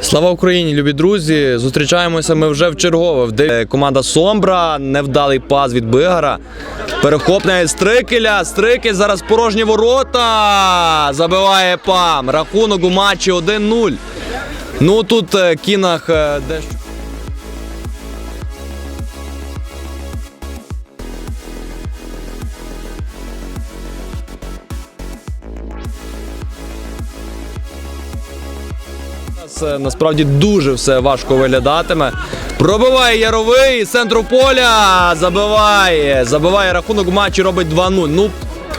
Слава Україні, любі друзі! Зустрічаємося ми вже в чергове. Де- Команда Сомбра, невдалий пас від Бигара. Перехопне Стрикеля. Стрикель зараз порожні ворота. Забиває пам. Рахунок у матчі 1-0. Ну тут е, кінах е, дещо. Зараз, Насправді дуже все важко виглядатиме. Пробиває Яровий з центру поля. Забиває. Забиває рахунок матчі, робить 2-0. Ну,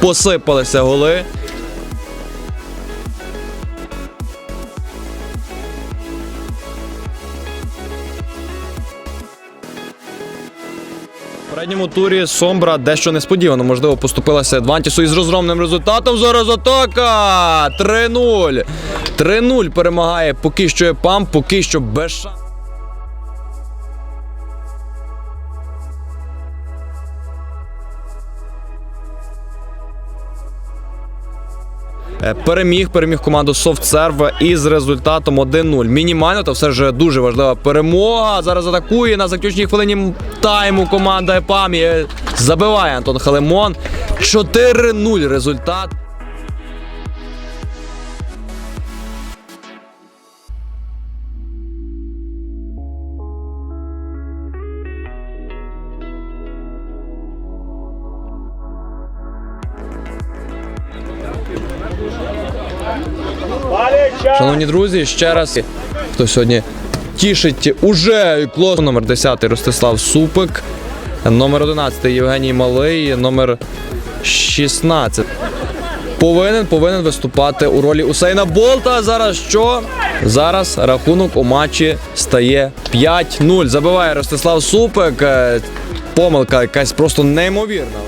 посипалися голи. Передньому турі Сомбра дещо несподівано, можливо, поступилася Адвантісу із розгромним результатом. Зараз атака! 3-0. 3-0 перемагає поки що пам, поки що без шансів. Переміг, переміг команду SoftServe із результатом 1-0. Мінімально, то все ж дуже важлива перемога. Зараз атакує на заключній хвилині тайму команда ЕПАМІ е, Забиває Антон Халемон. 4-0 результат. Шановні друзі, ще раз хто сьогодні тішить уже клос номер 10 Ростислав Супик, номер 11 Євгеній Малий, номер 16. Повинен повинен виступати у ролі Усейна Болта. Зараз що? Зараз рахунок у матчі стає 5-0. Забиває Ростислав Супик. Е, Помилка якась просто неймовірна.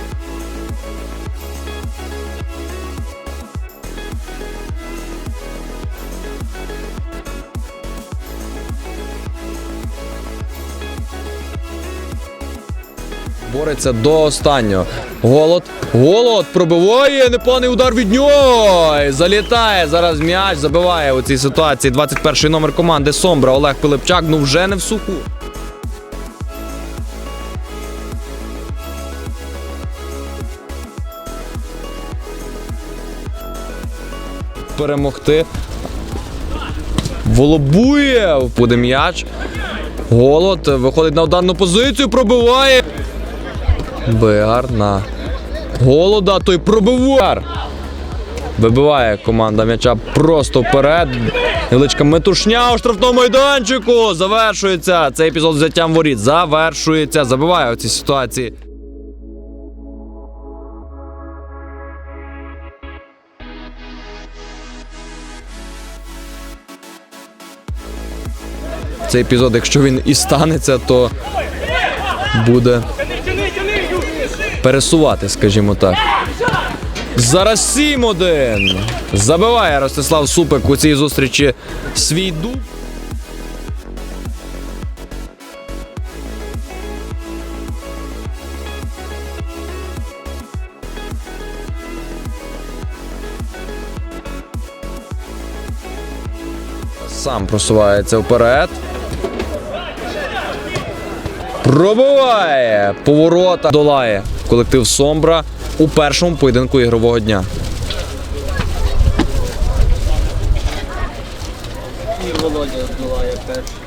Бореться до останнього. Голод. Голод пробиває. Непоганий удар від нього. Залітає. Зараз м'яч забиває у цій ситуації. 21-й номер команди Сомбра Олег Пилипчак. Ну вже не в суху. Перемогти. Волобує. Буде м'яч. Голод виходить на ударну позицію, пробиває. Беар на голода, той пробивар. Вибиває команда м'яча просто вперед. Невеличка метушня у штрафному майданчику. Завершується цей епізод взяттям воріт. Завершується. Забиває у цій ситуації. Цей епізод, якщо він і станеться, то буде пересувати, скажімо так. Зараз 7-1. Забиває Ростислав Супик у цій зустрічі свій дуб. Сам просувається вперед. Пробиває поворота. Долає колектив Сомбра у першому поєдинку ігрового дня. І Володя збиває перший.